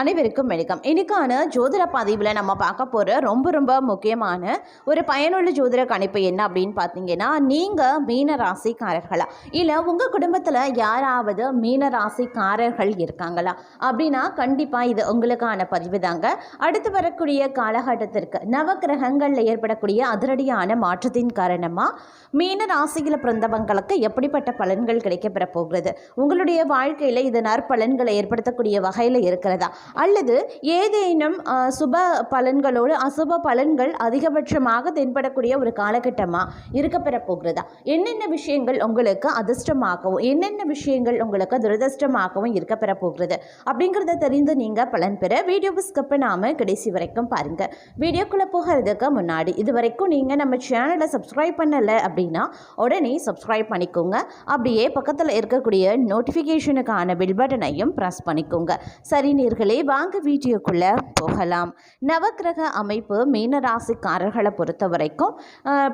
அனைவருக்கும் வணக்கம். இன்னைக்கான ஜோதிட பதிவில் நம்ம பார்க்க போகிற ரொம்ப ரொம்ப முக்கியமான ஒரு பயனுள்ள ஜோதிட கணிப்பு என்ன அப்படின்னு பார்த்தீங்கன்னா நீங்கள் மீன ராசிக்காரர்களா? இல்லை உங்கள் குடும்பத்தில் யாராவது மீன ராசிக்காரர்கள் இருக்காங்களா? அப்படின்னா கண்டிப்பாக இது உங்களுக்கான பதிவு தாங்க. அடுத்து வரக்கூடிய காலகட்டத்திற்கு நவக்கிரகங்களில் ஏற்படக்கூடிய அதிரடியான மாற்றத்தின் காரணமாக மீன ராசியில் பிறந்தவங்களுக்கு எப்படிப்பட்ட பலன்கள் கிடைக்கப்பெற போகிறது? உங்களுடைய வாழ்க்கையில் இது நற்பலன்களை ஏற்படுத்தக்கூடிய வகையில் இருக்கிறதா? அல்லது ஏதேனும் சுப பலன்களோடு அசுப பலன்கள் அதிகபட்சமாக தென்படக்கூடிய ஒரு காலகட்டமாக இருக்கப்பெற போகிறதா? என்னென்ன விஷயங்கள் உங்களுக்கு அதிர்ஷ்டமாகவும் என்னென்ன விஷயங்கள் உங்களுக்கு துரதிர்ஷ்டமாகவும் இருக்கப்பெற போகிறது? அப்படிங்கிறத தெரிந்து நீங்கள் பலன் பெற வீடியோவை ஸ்கிப் பண்ணாமல் கடைசி வரைக்கும் பாருங்கள் வீடியோக்குள்ளே போகிறதுக்கு முன்னாடி இது வரைக்கும் நீங்கள் நம்ம சேனலை சப்ஸ்கிரைப் பண்ணலை அப்படின்னா உடனே சப்ஸ்கிரைப் பண்ணிக்கோங்க. அப்படியே பக்கத்தில் இருக்கக்கூடிய நோட்டிஃபிகேஷனுக்கான பில் பட்டனையும் ப்ரெஸ் பண்ணிக்கோங்க. சரி நேர்களே வாங்க வீடியோக்குள்ளே போகலாம். நவக்கிரக அமைப்பு மீனராசிக்காரர்களை பொறுத்த வரைக்கும்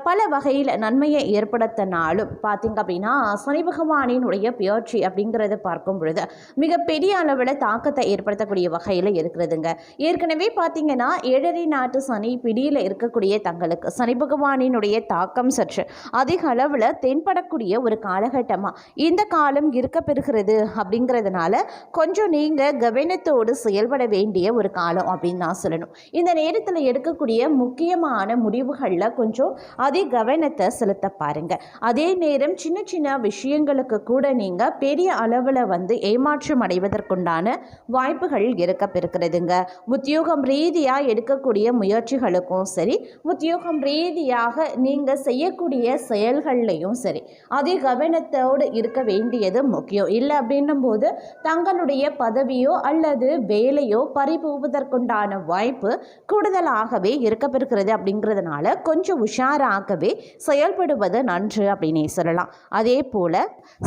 பல வகையில் நன்மையை ஏற்படுத்தினாலும் பார்த்திங்க அப்படின்னா சனி பகவானினுடைய பியர்ச்சி அப்படிங்கிறத பார்க்கும் பொழுது மிகப்பெரிய அளவில் தாக்கத்தை ஏற்படுத்தக்கூடிய வகையில் இருக்கிறதுங்க. ஏற்கனவே பார்த்திங்கன்னா ஏழரை நாட்டு சனி பிடியில் இருக்கக்கூடிய தங்களுக்கு சனி பகவானினுடைய தாக்கம் சற்று அதிக அளவில் தென்படக்கூடிய ஒரு காலகட்டமாக இந்த காலம் இருக்க பெறுகிறது அப்படிங்கிறதுனால கொஞ்சம் நீங்கள் கவனத்தோடு செயல்பட வேண்டிய ஒரு காலம் அப்படின்னு நான் சொல்லணும். இந்த நேரத்தில் எடுக்கக்கூடிய முக்கியமான முடிவுகளில் கொஞ்சம் அதே கவனத்தை செலுத்த பாருங்கள் அதே நேரம் சின்ன சின்ன விஷயங்களுக்கு கூட நீங்கள் பெரிய அளவில் வந்து ஏமாற்றம் அடைவதற்குண்டான வாய்ப்புகள் இருக்க பெறுகிறதுங்க உத்தியோகம் ரீதியாக எடுக்கக்கூடிய முயற்சிகளுக்கும் சரி உத்தியோகம் ரீதியாக நீங்கள் செய்யக்கூடிய செயல்கள்லையும் சரி அதே கவனத்தோடு இருக்க வேண்டியது முக்கியம். இல்லை அப்படின்னும் போது தங்களுடைய பதவியோ அல்லது வேலையோ பறிபோவதற்குண்டான வாய்ப்பு கூடுதலாகவே இருக்கப்பெறுகிறது அப்படிங்கிறதுனால கொஞ்சம் உஷாராகவே செயல்படுவது நன்று அப்படின்னே சொல்லலாம். அதே போல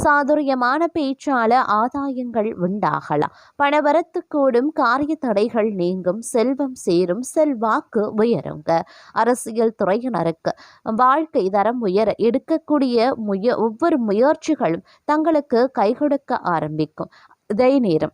சாதுரியமான பேச்சால ஆதாயங்கள் உண்டாகலாம். பணவரத்து கூடும் காரிய தடைகள் நீங்கும் செல்வம் சேரும் செல்வாக்கு உயருங்க. அரசியல் துறையினருக்கு வாழ்க்கை தரம் உயர எடுக்கக்கூடிய முய ஒவ்வொரு முயற்சிகளும் தங்களுக்கு கை கொடுக்க ஆரம்பிக்கும். இதே நேரம்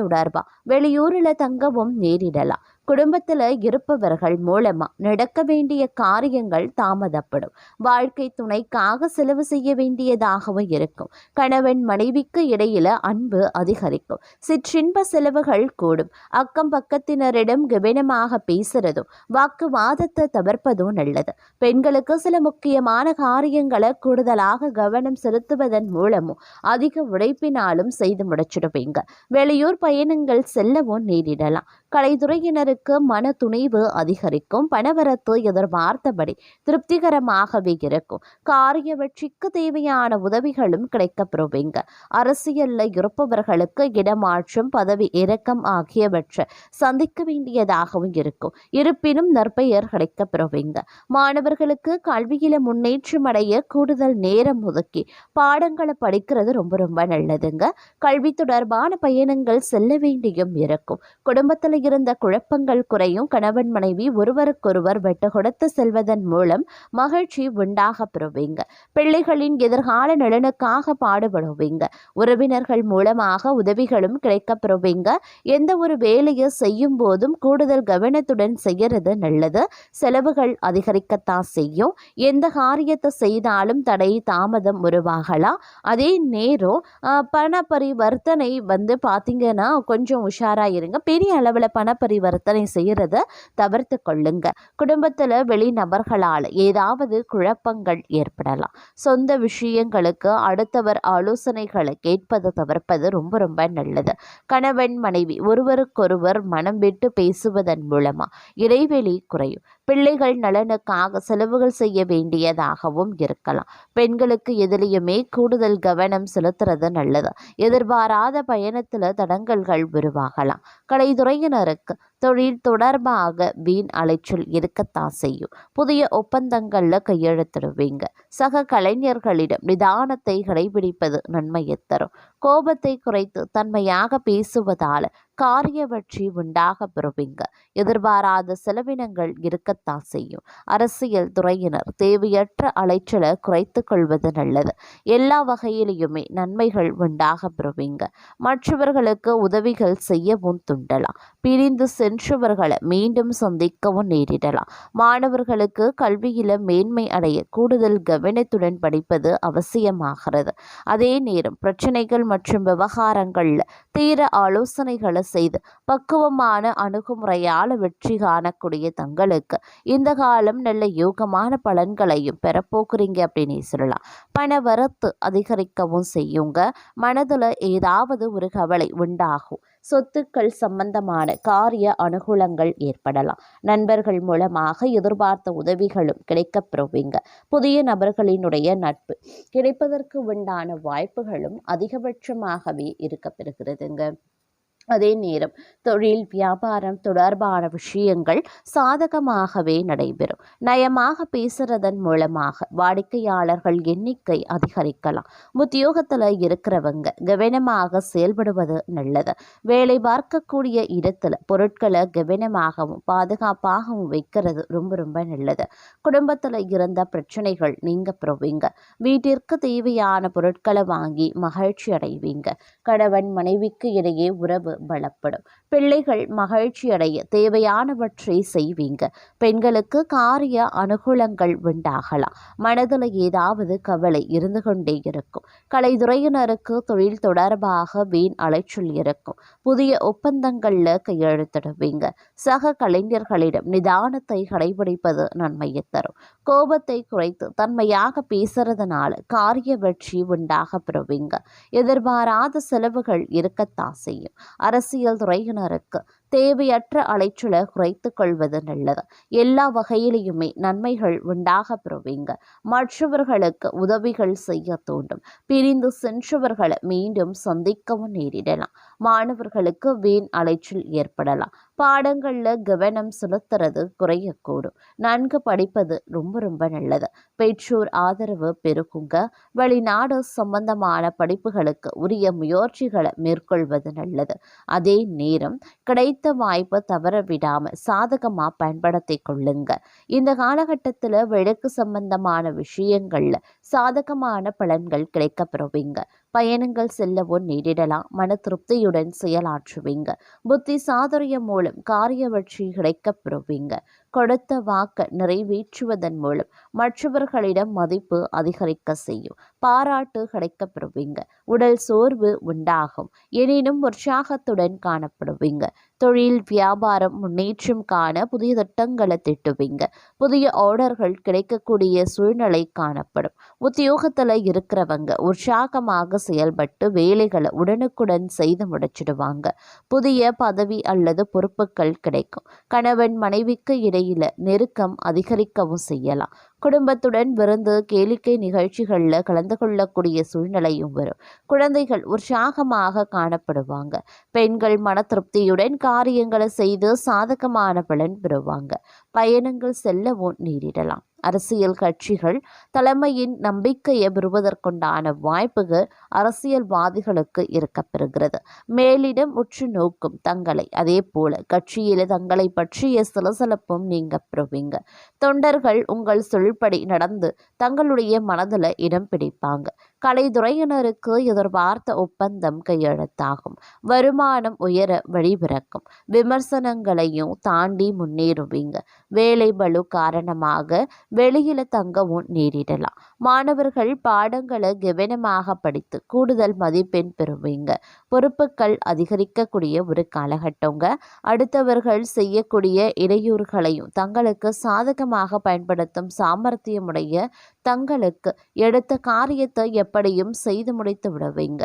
தொடர்பா வெளியூரில் தங்கவும் நேரிடலாம். குடும்பத்தில் இருப்பவர்கள் மூலமா நடக்க வேண்டிய காரியங்கள் தாமதப்படும். வாழ்க்கை துணைக்காக செலவு செய்ய வேண்டியதாகவும் இருக்கும். கணவன் மனைவிக்கு இடையில அன்பு அதிகரிக்கும். சிற்றின்ப செலவுகள் கூடும். அக்கம் பக்கத்தினரிடம் கவனமாக பேசுறதும் வாக்குவாதத்தை தவிர்ப்பதும் நல்லது. பெண்களுக்கு சில முக்கியமான காரியங்களை கூடுதலாக கவனம் செலுத்துவதன் மூலமும் அதிக உழைப்பினாலும் செய்து முடிச்சிடுவீங்க. வெளியூர் பயணங்கள் செல்லவும் நேரிடலாம். கலைத்துறையினருக்கு மன துணிவு அதிகரிக்கும். பணவரத்து எதிர்பார்த்தபடி திருப்திகரமாகவே இருக்கும். காரிய வெற்றிக்கு தேவையான உதவிகளும் கிடைக்கப்பெறுவீங்க. அரசியலில் இருப்பவர்களுக்கு இடமாற்றம் பதவி இறக்கம் ஆகியவற்றை சந்திக்க வேண்டியதாகவும் இருக்கும். இருப்பினும் நற்பெயர் கிடைக்கப்பெறுவீங்க. மாணவர்களுக்கு கல்வியில முன்னேற்றம் அடைய கூடுதல் நேரம் ஒதுக்கி பாடங்களை படிக்கிறது ரொம்ப ரொம்ப நல்லதுங்க. கல்வி தொடர்பான பயணங்கள் செல்ல வேண்டியும் இருக்கும். குடும்பத்தில் இருந்த குழப்பங்கள் குறையும். கணவன் மனைவி ஒருவருக்கொருவர் வெட்டு கொடுத்து செல்வதன் மூலம் மகிழ்ச்சி உண்டாக பெறுவீங்க. பிள்ளைகளின் எதிர்கால நலனுக்காக பாடுபடுவீங்க. உறவினர்கள் மூலமாக உதவிகளும் கிடைக்க பெறுவீங்க. எந்த ஒரு வேலையை செய்யும் போதும் கூடுதல் கவனத்துடன் செய்யறது நல்லது. செலவுகள் அதிகரிக்கத்தான் செய்யும். எந்த காரியத்தை செய்தாலும் தடை தாமதம் உருவாகலாம். அதே நேரம் ஆஹ், பண பரிவர்த்தனை வந்து பார்த்தீங்கன்னா கொஞ்சம் உஷாராக இருங்க. பெரிய அளவில் பண பரிவர்த்தனை செய்கிறத தவிர்த்து கொள்ளுங்க. குடும்பத்தில் வெளிநபர்களால் ஏதாவது குழப்பங்கள் ஏற்படலாம். சொந்த விஷயங்களுக்கு அடுத்தவர் ஆலோசனைகளை கேட்பதை தவிர்ப்பது ரொம்ப ரொம்ப நல்லது. கணவன் மனைவி ஒருவருக்கொருவர் மனம் விட்டு பேசுவதன் மூலமா இடைவெளி குறையும். பிள்ளைகள் நலனுக்காக செலவுகள் செய்ய வேண்டியதாகவும் இருக்கலாம். பெண்களுக்கு எதிலையுமே கூடுதல் கவனம் செலுத்துறது நல்லது. எதிர்பாராத பயணத்தில் தடங்கல்கள் உருவாகலாம். கலைத்துறையினருக்கு தொழில் தொடர்பாக வீண் அலைச்சல் இருக்கத்தான் செய்யும். புதிய ஒப்பந்தங்களில் கையெழுத்திடுவீங்க. சக கலைஞர்களிடம் நிதானத்தை கடைபிடிப்பது நன்மையை தரும். கோபத்தை குறைத்து தன்மையாக பேசுவதால் காரிய வெற்றி உண்டாக பெறுவீங்க எதிர்பாராத செலவினங்கள் இருக்கத்தான் செய்யும். அரசியல் துறையினர் தேவையற்ற அலைச்சலை குறைத்து கொள்வது நல்லது. எல்லா வகையிலையுமே நன்மைகள் உண்டாக பெறுவீங்க மற்றவர்களுக்கு உதவிகள் செய்யவும் துண்டலாம். பிரிந்து சென்றவர்களை மீண்டும் சந்திக்கவும் நேரிடலாம். மாணவர்களுக்கு கல்வியில மேன்மை அடைய கூடுதல் கவனத்துடன் படிப்பது அவசியமாகிறது. அதே நேரம் பிரச்சனைகள் மற்றும் விவகாரங்களில் தீர ஆலோசனைகளை செய்து பக்குவமான அணுகுமுறையால் வெற்றி காணக்கூடிய தங்களுக்கு இந்த காலம் நல்ல யோகமான பலன்களையும் பெறப்போக்குறீங்க அப்படின்னு சொல்லலாம். பண வரத்து அதிகரிக்கவும் செய்யுங்க. மனதில் ஏதாவது ஒரு கவலை உண்டாகும். சொத்துக்கள் சம்பந்தமான காரிய அனுகூலங்கள் ஏற்படலாம். நண்பர்கள் மூலமாக எதிர்பார்த்த உதவிகளும் கிடைக்கப் பெறுவீங்க. புதிய நபர்களினுடைய நட்பு கிடைப்பதற்கு உண்டான வாய்ப்புகளும் அதிகபட்சமாகவே இருக்கப்பெறுகிறதுங்க அதே நேரம் தொழில் வியாபாரம் தொடர்பான விஷயங்கள் சாதகமாகவே நடைபெறும். நயமாக பேசுறதன் மூலமாக வாடிக்கையாளர்கள் எண்ணிக்கை அதிகரிக்கலாம். உத்தியோகத்தில் இருக்கிறவங்க கவனமாக செயல்படுவது நல்லது. வேலை பார்க்கக்கூடிய இடத்துல பொருட்களை கவனமாகவும் பாதுகாப்பாகவும் வைக்கிறது ரொம்ப ரொம்ப நல்லது. குடும்பத்தில் இருந்த பிரச்சனைகள் நீங்க பெறுவீங்க வீட்டிற்கு தேவையான பொருட்களை வாங்கி மகிழ்ச்சி அடைவீங்க. கணவன் மனைவிக்கு இடையே உறவு பலப்படும். பிள்ளைகள் மகிழ்ச்சி அடைய தேவையானவற்றை செய்வீங்க. பெண்களுக்கு காரிய அனுகூலங்கள் உண்டாகலாம். மனதில் ஏதாவது கவலை இருந்து கொண்டே இருக்கும். கலைத்துறையினருக்கு தொழில் தொடர்பாக வீண் அலைச்சல் இருக்கும். புதிய ஒப்பந்தங்களில் கையெழுத்திடுவீங்க. சக கலைஞர்களிடம் நிதானத்தை கடைபிடிப்பது நன்மையை தரும். கோபத்தை குறைத்து தன்மையாக பேசுறதுனால காரிய வெற்றி உண்டாக பெறுவீங்க. எதிர்பாராத செலவுகள் இருக்கத்தான் செய்யும். அரசியல் துறையினருக்கு தேவையற்ற அலைச்சலை குறைத்து கொள்வது நல்லது. எல்லா வகையிலையுமே நன்மைகள் உண்டாக பெறுவீங்க. மற்றவர்களுக்கு உதவிகள் செய்ய தூண்டும் பிரிந்து சென்றவர்களை மீண்டும் சந்திக்கவும் நேரிடலாம். மாணவர்களுக்கு வீண் அலைச்சல் ஏற்படலாம். பாடங்களில் கவனம் செலுத்துறது குறையக்கூடும். நன்கு படிப்பது ரொம்ப ரொம்ப நல்லது. பெற்றோர் ஆதரவு பெருகுங்க வெளிநாடு சம்பந்தமான படிப்புகளுக்கு உரிய முயற்சிகளை மேற்கொள்வது நல்லது. அதே நேரம் கிடைத்த வாய்ப்பை தவற விடாமல் சாதகமாக பயன்படுத்தி கொள்ளுங்க. இந்த காலகட்டத்தில் வழக்கு சம்பந்தமான விஷயங்களில் சாதகமான பலன்கள் கிடைக்கப்பெறுவீங்க பயணங்கள் செல்லவும் நேரிடலாம். மன திருப்தியுடன் செயலாற்றுவீங்க. புத்தி சாதுரியம் மூலம் காரிய வெற்றி கிடைக்கப் பெறுவீங்க கொடுத்த வாக்க நிறைவேற்றுவதன் மூலம் மற்றவர்களிடம் மதிப்பு அதிகரிக்க செய்யும். பாராட்டு கிடைக்கப்படுவீங்க உடல் சோர்வு உண்டாகும். எனினும் உற்சாகத்துடன் காணப்படுவீங்க. தொழில் வியாபாரம் முன்னேற்றம் காண புதிய திட்டங்களை திட்டுவீங்க. புதிய ஆர்டர்கள் கிடைக்கக்கூடிய சூழ்நிலை காணப்படும். உத்தியோகத்தில் இருக்கிறவங்க உற்சாகமாக செயல்பட்டு வேலைகளை உடனுக்குடன் செய்து முடிச்சிடுவாங்க. புதிய பதவி அல்லது பொறுப்புகள் கிடைக்கும். கணவன் மனைவிக்கு இடையில நெருக்கம் அதிகரிக்கவும் செய்யலாம். குடும்பத்துடன் விருந்து கேளிக்கை நிகழ்ச்சிகளில் கலந்து கொள்ளக்கூடிய சூழ்நிலையும் வரும். குழந்தைகள் உற்சாகமாக காணப்படுவாங்க. பெண்கள் மன திருப்தியுடன் காரியங்களை செய்து சாதகமான பலன் பெறுவாங்க. பயணங்கள் செல்லவும் நேரிடலாம். அரசியல் கட்சிகள் தலைமையின் நம்பிக்கையை பெறுவதற்குண்டான வாய்ப்புகள் அரசியல்வாதிகளுக்கு இருக்கப்பெறுகிறது. மேலிடம் உற்று நோக்கும் தங்களை அதே போல கட்சியில் தங்களை பற்றிய சிலசலப்பும் நீங்க பெறுவீங்க. தொண்டர்கள் உங்கள் சொல்படி நடந்து தங்களுடைய மனதில் இடம் பிடிப்பாங்க. கலைத்துறையினருக்கு எதிர்பார்த்த ஒப்பந்தம் கையெழுத்தாகும். வருமானம் உயர வழிபிறக்கும் விமர்சனங்களையும் தாண்டி முன்னேறுவீங்க. வேலை பளு காரணமாக வெளியில தங்கவும் நேரிடலாம். மாணவர்கள் பாடங்களை கவனமாக படித்து கூடுதல் மதிப்பெண் பெறுவீங்க. பொறுப்புகள் அதிகரிக்கக்கூடிய ஒரு காலகட்டங்க. அடுத்தவர்கள் செய்யக்கூடிய இடையூறுகளையும் தங்களுக்கு சாதகமாக பயன்படுத்தும் சாமர்த்தியமுடைய தங்களுக்கு எடுத்த காரியத்தை எப்படியும் செய்து முடித்து விடுவீங்க